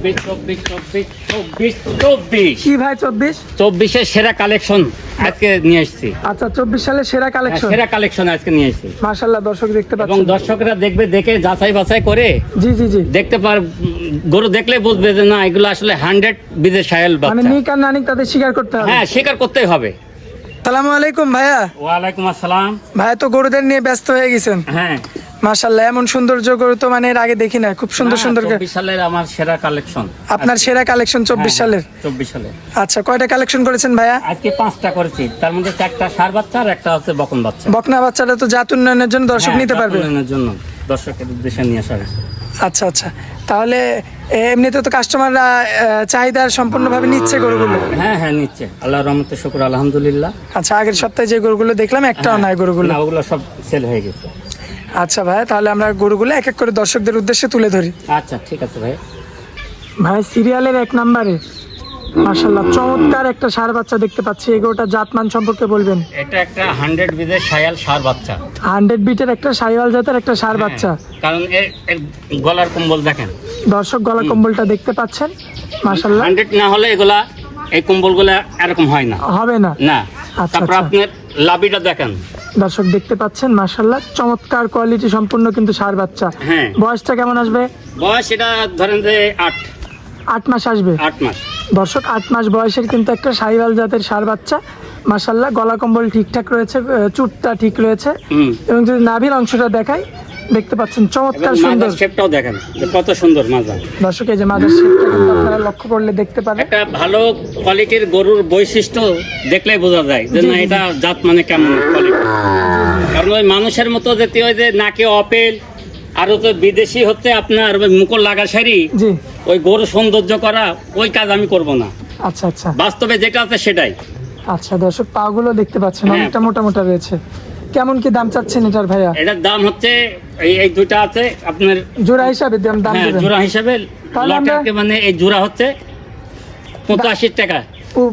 চব্বিশ চব্বিশ চব্বিশ চব্বিশ চব্বিশ। কি ভাই চব্বিশ? চব্বিশের সেরা কালেকশন আজকে নিয়ে এসেছি। আচ্ছা চব্বিশ সালে সেরা কালেকশন। সেরা কালেকশন আজকে নিয়ে এসেছি। মাশাল্লাহ দর্শক দেখতে এবং দর্শকরা দেখবে দেখে যাচাই বাছাই করে জি জি জি। দেখতে পার গরু দেখলে বুঝবে যে না এগুলো আসলে হান্ড্রেড বিদেশ সাহেল মানে নিক আর নানিক তাদের স্বীকার করতে হবে। হ্যাঁ স্বীকার করতেই হবে। সালামু আলাইকুম ভাইয়া। ওয়ালাইকুম আসসালাম। ভাইয়া তো গরুদের নিয়ে ব্যস্ত হয়ে গেছেন। হ্যাঁ মাশাল্লাহ এমন সৌন্দর্য গরু তো মানে এর আগে দেখি না খুব সুন্দর সুন্দর সালের আমার সেরা কালেকশন। আপনার সেরা কালেকশন চব্বিশ সালের? চব্বিশ সালের। আচ্ছা কয়টা কালেকশন করেছেন ভাইয়া? আজকে পাঁচটা করেছি। তার মধ্যে চারটা সার বাচ্চা আর একটা হচ্ছে বকন বাচ্চা। বকনা বাচ্চাটা তো জাত উন্নয়নের জন্য দর্শক হ্যাঁ, নিতে পারবে। উন্নয়নের জন্য দর্শকের উদ্দেশ্যে নিয়ে আসা হয়েছে আচ্ছা আচ্ছা। তাহলে এমনিতে তো কাস্টমাররা চাহিদা সম্পূর্ণভাবে নিচ্ছে গরুগুলো? হ্যাঁ হ্যাঁ নিচ্ছে। আল্লাহ রহমতে শুকুর আলহামদুলিল্লাহ। আচ্ছা আগের সপ্তাহে যে গরুগুলো দেখলাম একটাও নাই গরুগুলো। ওগুলো সব সেল হয়ে গেছে। আচ্ছা ভাই তাহলে আমরা গরুগুলো এক এক করে দর্শকদের উদ্দেশ্যে তুলে ধরি। আচ্ছা ঠিক আছে ভাই। ভাই সিরিয়ালের এক নাম্বারে। মাশাল্লাহ চমৎকার একটা সার বাচ্চা দেখতে পাচ্ছি। এই গরুটা জাতমান সম্পর্কে বলবেন? এটা একটা হান্ড্রেড বিদের সায়াল সার বাচ্চা। হান্ড্রেড বিটের একটা সাইওয়াল জাতের একটা সার বাচ্চা। হ্যাঁ, কারণ এর গলার কম্বল দেখেন। দর্শক গলা কম্বলটা দেখতে পাচ্ছেন। মাশাল্লাহ হান্ড্রেড না হলে এগুলা এই কম্বলগুলা এরকম হয় না। হবে না। না। আচ্ছা, তারপর আচ্ছা। আপনার লাভিটা দেখেন। দর্শক দেখতে পাচ্ছেন মাশাল্লাহ চমৎকার কোয়ালিটি সম্পূর্ণ কিন্তু সার বাচ্চা। হ্যাঁ। বয়সটা কেমন আসবে? বয়স এটা ধরেন যে আট। আট মাস আসবে? আট মাস। দর্শক আট মাস বয়সের কিন্তু একটা সাইবাল জাতের সার বাচ্চা। মাশাল্লাহ গলা কম্বল ঠিকঠাক রয়েছে চুটটা ঠিক রয়েছে। এবং যদি নাভির অংশটা দেখাই দেখতে পাচ্ছেন চমৎকার সুন্দর মাজার শেপটাও দেখেন যে কত সুন্দর মাজা দর্শক এই যে মাদার শেপটা কিন্তু আপনারা লক্ষ্য করলে দেখতে পারেন একটা ভালো কোয়ালিটির গরুর বৈশিষ্ট্য দেখলেই বোঝা যায় যে না এটা জাত মানে কেমন কোয়ালিটি কারণ ওই মানুষের মতো যেতে হয় যে নাকে অপেল আরও তো বিদেশি হচ্ছে আপনার ওই মুকুল লাগা শাড়ি ওই গরু সৌন্দর্য করা ওই কাজ আমি করব না। আচ্ছা আচ্ছা। বাস্তবে যেটা আছে সেটাই। আচ্ছা দর্শক পাগুলো দেখতে পাচ্ছেন হ্যাঁ। অনেকটা মোটা মোটা রয়েছে। কেমন কি দাম চাচ্ছেন এটার ভাইয়া? এটার দাম হচ্ছে এই এই দুইটা আছে আপনার জোড়া হিসাবে দাম দাম হ্যাঁ জোড়া হিসাবে লটাকে মানে এই জোড়া হচ্ছে পঁচাশি টাকা।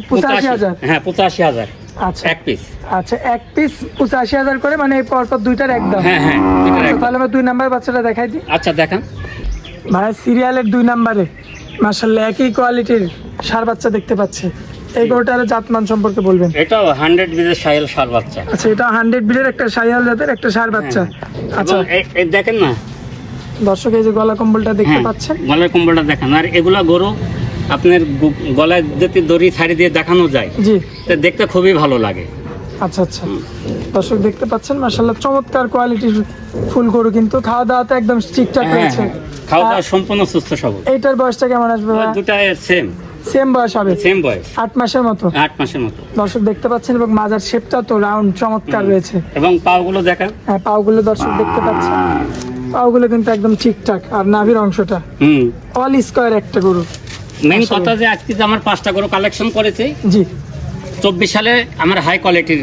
পঁচাশি হাজার? হ্যাঁ পঁচাশি হাজার। আচ্ছা। এক পিস। আচ্ছা এক পিস পঁচাশি হাজার করে মানে এই পরপর দুইটার একদম হ্যাঁ হ্যাঁ দুইটার আচ্ছা, এক- তাহলে আমরা দুই নাম্বার বাচ্চাটা দেখাই দিই। আচ্ছা দেখান। ভাই সিরিয়ালের দুই নাম্বারে। মার্শাল্লাহ একই কোয়ালিটির সার বাচ্চা দেখতে পাচ্ছে। এই গরুটার জাতমান সম্পর্কে বলবেন? এটাও হান্ড্রেড বিজের সাইল সার বাচ্চা। আচ্ছা এটা হান্ড্রেড বিডের একটা সাইয়াল জাতের একটা সার বাচ্চা। আচ্ছা। এবং এ- এ দেখেন না? দর্শক এই যে গলা কম্বলটা দেখতে হ্যাঁ, পাচ্ছেন? গলার কম্বলটা দেখেন। আর এগুলা গরু আপনার গলায় যদি দড়ি ছাড়ি দিয়ে দেখানো যায় জি। তা দেখতে খুবই ভালো লাগে। আচ্ছা আচ্ছা। দর্শক দেখতে পাচ্ছেন? মার্শাল্লাহ চমৎকার কোয়ালিটির ফুল গরু কিন্তু। খাওয়া দাওয়াতে একদম ঠিকঠাক হ্যাঁ, রয়েছে। হ্যাঁ, খাওয়া দাওয়া সম্পূর্ণ সুস্থ সবল। এইটার বয়সটা কেমন আসবে ভাই? দুটা সেম সেম বয়স হবে। সেম বয়স। আট মাসের মতো। আট মাসের মতো। দর্শক দেখতে পাচ্ছেন এবং মাজার শেপটা তো রাউন্ড চমৎকার রয়েছে। এবং পাগুলো দেখেন। হ্যাঁ পাওগুলো দর্শক দেখতে পাচ্ছেন। পাওগুলো কিন্তু একদম ঠিকঠাক। আর নাভির অংশটা। হুম। অল স্কোয়ার একটা গরু। আসলে। কথা যে আজকে যে আমার পাঁচটা গরু কালেকশন করেছি জি। চব্বিশ সালে আমার হাই কোয়ালিটির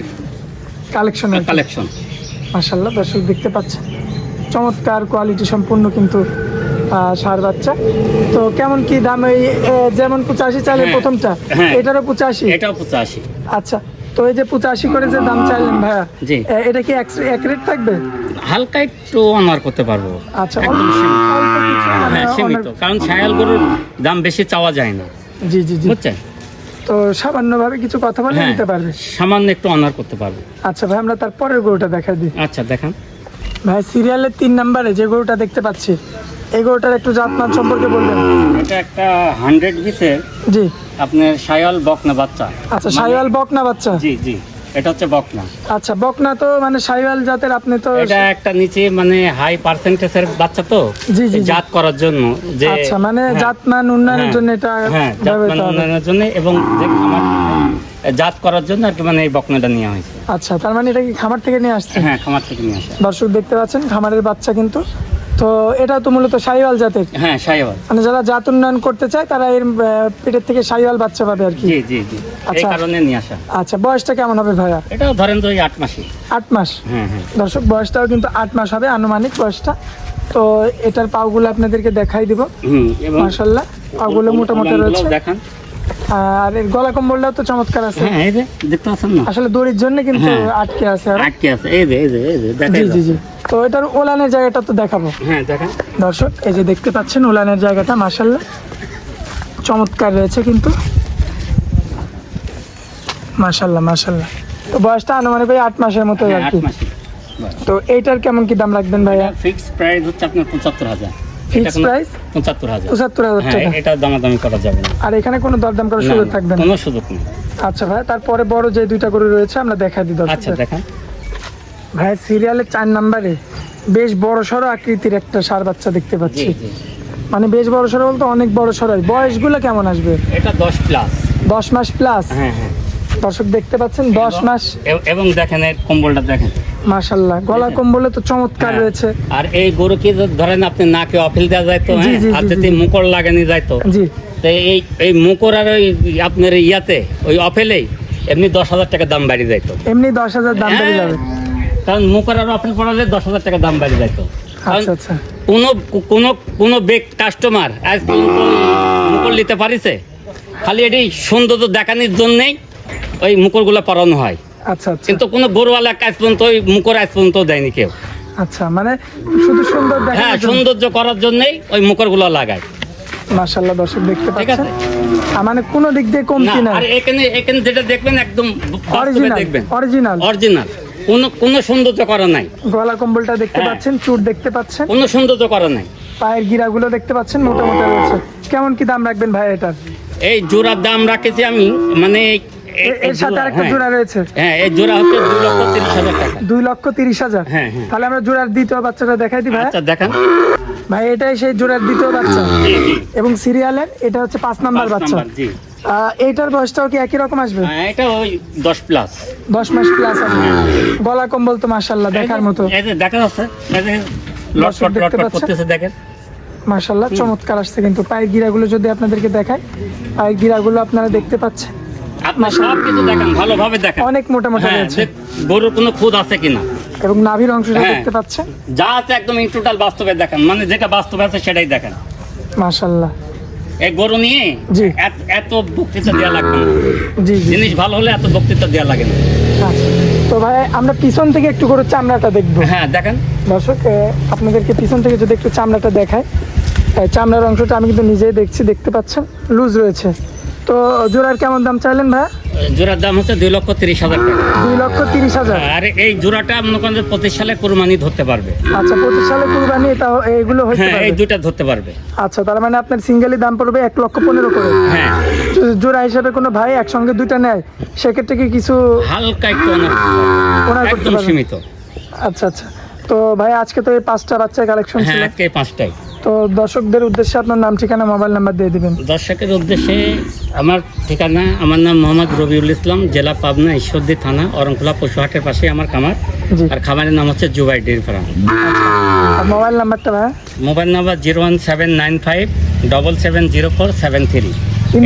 কালেকশন কালেকশন মাসাল্লাহ দর্শক দেখতে পাচ্ছেন। চমৎকার কোয়ালিটি সম্পূর্ণ কিন্তু সার বাচ্চা। তো কেমন কি দাম এই যেমন পঁচাশি চাইলেন হ্যাঁ, প্রথমটা হ্যাঁ। এটারও পঁচাশি? এটাও পঁচাশি। আচ্ছা তো এই যে পঁচাশি করে যে দাম চাইলেন ভাইয়া জি। এটা কি এক- রেট থাকবে? হালকা একটু অনার করতে পারব। আচ্ছা মানে হ্যাঁ সীমিত। কারণ ছায়াল গরুর দাম বেশি চাওয়া যায় না। জি জি জি। বুঝছেন? তো সামান্যভাবে কিছু কথা বলে হ্যাঁ নিতে পারবে? সামান্য একটু অনার করতে পারব। আচ্ছা ভাই আমরা তার পরের গরুটা দেখাই দিই। আচ্ছা দেখান। ভাই সিরিয়ালের তিন নাম্বারে যে গরুটা দেখতে পাচ্ছি এই গরুটার একটু জাতমান সম্পর্কে বলবেন। এটা একটা হান্ড্রেড পিসের জি। আপনার সায়াল বকনা বাচ্চা। আচ্ছা মানে- সাইওয়াল বকনা বাচ্চা? জি জি। এটা হচ্ছে বকনা। আচ্ছা বকনা তো মানে সাইওয়াল জাতের আপনি তো এটা একটা নিচে মানে হাই পার্সেন্টেজের বাচ্চা তো জি, জি। জাত করার জন্য যে আচ্ছা মানে হ্যাঁ, জাতমান উন্নয়নের হ্যাঁ, জন্য এটা হ্যাঁ জাত মানে উন্নয়নের জন্য এবং যে খামার জাত করার জন্য কি মানে এই বকনাটা নেওয়া হয়েছে আচ্ছা তার মানে এটা কি খামার থেকে নিয়ে আসছে? হ্যাঁ খামার থেকে নিয়ে আসা। দর্শক দেখতে পাচ্ছেন খামারের বাচ্চা কিন্তু তো এটা তো মূলত সাইওয়াল জাতের। হ্যাঁ সাইওয়াল। মানে যারা জাত উন্নয়ন করতে চায় তারা এর পেটের থেকে সাইওয়াল বাচ্চা পাবে আর কি। জি জি জি। এই আচ্ছা। কারণে নিয়ে আসা। আচ্ছা বয়সটা কেমন হবে ভাইয়া? এটাও ধরেন তো ওই আট মাসি আট মাস? হ্যাঁ হ্যাঁ। দর্শক বয়সটাও কিন্তু আট মাস হবে আনুমানিক বয়সটা। তো এটার পাগুলো আপনাদেরকে দেখাই দিব। হুম এবং মার্শাল্লাহ পাগুলো মোটামুটি রয়েছে। দেখান। আর এর গলা কম্বলটাও তো চমৎকার আছে। হ্যাঁ এই যে দেখতে পাচ্ছেন না? আসলে দড়ির জন্য কিন্তু হ্যাঁ। আটকে আছে আর। আটকে আছে। এই যে এই যে এই যে জি জি জি। তো এটার ওলানের জায়গাটা তো দেখাবো। হ্যাঁ দেখেন। দর্শক এই যে দেখতে পাচ্ছেন ওলানের জায়গাটা মার্শাল্লাহ চমৎকার রয়েছে কিন্তু। মাশাল্লাহ মাশাল্লাহ তো বয়সটা আনুমানিক ভাই আট মাসের মতো হ্যাঁ, আর কি। তো এইটার কেমন কি দাম রাখবেন ভাইয়া? ফিক্সড প্রাইস হচ্ছে আপনার পঁচাত্তর হাজার। ফিক্স প্রাইস পঁচাত্তর হাজার। পঁচাত্তর হাজার হ্যাঁ টাকা এটা দামাদামি করা যাবে না। আর এখানে কোনো দরদাম করার সুযোগ থাকবে না? কোনো সুযোগ নেই। আচ্ছা ভাই তারপরে বড় যে দুইটা গরু রয়েছে আমরা দেখাই দিই আচ্ছা দেখান। ভাই সিরিয়ালের চার নাম্বারে বেশ বড় সড়ো আকৃতির একটা সার বাচ্চা দেখতে পাচ্ছি। মানে বেশ বড় সড়ো বলতে অনেক বড় সড়ো বয়সগুলো কেমন আসবে? এটা দশ প্লাস দশ মাস প্লাস হ্যাঁ হ্যাঁ। দর্শক দেখতে পাচ্ছেন দশ মাস। এবং দেখেন এর কম্বলটা দেখেন। মাশাল্লাহ গলা। কম্বলে তো চমৎকার হ্যাঁ। রয়েছে। আর এই গরু কি ধরেন আপনি নাকে অফিল দেওয়া যাইতো জি, হ্যাঁ? আর যদি। মুকর লাগানি যাইতো। জি। তো এই এই মুকর আর ওই আপনার ইয়াতে ওই অফেলেই এমনি দশ হাজার টাকা দাম বাড়ি যাইতো। এমনি দশ হাজার দাম বেড়ে হ্যাঁ। যাবে। কারণ মুকর আর অফেল পড়ালে দশ হাজার টাকা দাম বাড়ি যাইতো। আচ্ছা আচ্ছা। কোনো কোনো কোনো কাস্টমার আজ মুকুল নিতে পারিছে। খালি এটি সৌন্দর্য দেখানোর জন্যেই ওই মুকুরগুলো পরানো হয়। আচ্ছা আচ্ছা। কিন্তু কোনো গরুওয়ালা কাজ পর্যন্ত ওই মুকুর আজ পর্যন্ত দেয়নি কেউ। আচ্ছা মানে শুধু সুন্দর হ্যাঁ সৌন্দর্য করার জন্যই ওই মুকুরগুলো লাগায়। মাশাল্লাহ দর্শক দেখতে ঠিক পাচ্ছেন। আছে? মানে কোনো দিক দিয়ে না কমতি নাই। আর এখানে এখানে যেটা দেখবেন একদম অরিজিনাল দেখবেন। অরিজিনাল অরিজিনাল কোনো কোনো সৌন্দর্য করা নাই। গলা কম্বলটা দেখতে হ্যাঁ। পাচ্ছেন চুট দেখতে পাচ্ছেন? কোনো সৌন্দর্য করা নাই। পায়ের গিরাগুলো দেখতে পাচ্ছেন মোটা মোটা রয়েছে। কেমন কি দাম রাখবেন ভাই এটার এই জোড়ার দাম রাখেছি আমি মানে এর সাথে আরেকটা হ্যাঁ। জোড়া রয়েছে? হ্যাঁ এই জোড়া হচ্ছে দুই লক্ষ তিরিশ হাজার টাকা। দুই লক্ষ তিরিশ হাজার? হ্যাঁ হ্যাঁ। তাহলে আমরা জোড়ার দ্বিতীয় বাচ্চাটা দেখাই দিই ভাই। আচ্ছা দেখান। ভাই এটাই সেই জোড়ার দ্বিতীয় বাচ্চা। এবং সিরিয়ালের এটা হচ্ছে পাঁচ নাম্বার বাচ্চা। এইটার বয়সটাও কি একই রকম আসবে? হ্যাঁ, এটা ওই দশ প্লাস দশ মাস প্লাস আসবে গলা কম্বল তো মাসাল্লাহ দেখার মতো। এই যে দেখা যাচ্ছে এই যে লটপট দেখতে লটপট করতেছে দেখেন। মাসাল্লাহ চমৎকার আসছে কিন্তু। পায়ের গিরাগুলো যদি আপনাদেরকে দেখায় পায়ের গিরাগুলো আপনারা দেখতে পাচ্ছেন। আপনি সব কিছু দেখেন ভালোভাবে দেখেন। অনেক মোটা মোটা হ্যাঁ রয়েছে। গরুর কোনো খুদ আছে কিনা। এবং নাভির অংশটা হ্যাঁ। দেখতে পাচ্ছেন। যা আছে একদম ইন টোটাল বাস্তবে দেখেন। মানে যেটা বাস্তবে আছে সেটাই দেখেন। মাসাল্লাহ এই গরু নিয়ে। এত- বক্তৃতা দেওয়া লাগবে জি জি। জিনিস ভালো হলে এত বক্তৃতা দেওয়া লাগে না। আচ্ছা। তো ভাই আমরা পিছন থেকে একটু করে চামড়াটা দেখব। হ্যাঁ দেখেন। দর্শক আপনাদেরকে পিছন থেকে যদি একটু চামড়াটা দেখায় চামড়ার অংশটা আমি কিন্তু নিজেই দেখছি দেখতে পাচ্ছেন? লুজ রয়েছে। তো জোড়ার কেমন দাম চাইলেন ভাই জোড়ার দাম হচ্ছে দুই লক্ষ তিরিশ হাজার টাকা। দুই লক্ষ তিরিশ হাজার। আর এই জোড়াটা মনে করেন পঁচিশ সালে কোরবানি ধরতে পারবে। আচ্ছা পঁচিশ সালে কুরবানি এটা এগুলো হতে হ্যাঁ এই দুইটা ধরতে পারবে। আচ্ছা তার মানে আপনার সিঙ্গেলি দাম পড়বে এক লক্ষ পনেরো করে। হ্যাঁ। জোড়া হিসাবে কোনো ভাই একসঙ্গে দুইটা নেয় সেক্ষেত্রে কি কিছু হালকা একটু একদম সীমিত। আচ্ছা আচ্ছা। তো ভাই আজকে তো এই পাঁচটা বাচ্চার কালেকশন হ্যাঁ আজকে পাঁচটাই। তো দর্শকদের উদ্দেশ্যে আপনার নাম ঠিকানা মোবাইল নাম্বার দিয়ে দিবেন। দর্শকের উদ্দেশ্যে আমার ঠিকানা আমার নাম মোহাম্মদ রবিউল ইসলাম জেলা পাবনা ঈশ্বরদী থানা অরংখোলা পশুহাটের পাশে আমার খামার। আর খামারের নাম হচ্ছে জুবাই ডেয়ারি ফার্ম। মোবাইল নাম্বারটা ভাই? Mobile number zero one seven nine five double seven zero four seven three.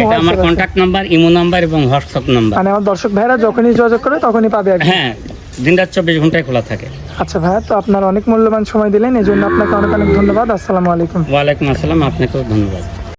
এটা আমার কন্ট্যাক্ট নাম্বার ইমো নাম্বার এবং হোয়াটসঅ্যাপ নাম্বার। মানে আমার দর্শক ভাইরা যখনই যোগাযোগ করে তখনই পাবে হ্যাঁ দিন রাত চব্বিশ ঘন্টায় খোলা থাকে। আচ্ছা ভাইয়া তো আপনার অনেক মূল্যবান সময় দিলেন এই জন্য আপনাকে অনেক অনেক ধন্যবাদ। আসসালামু আলাইকুম। ওয়ালাইকুম আসসালাম আপনাকেও ধন্যবাদ।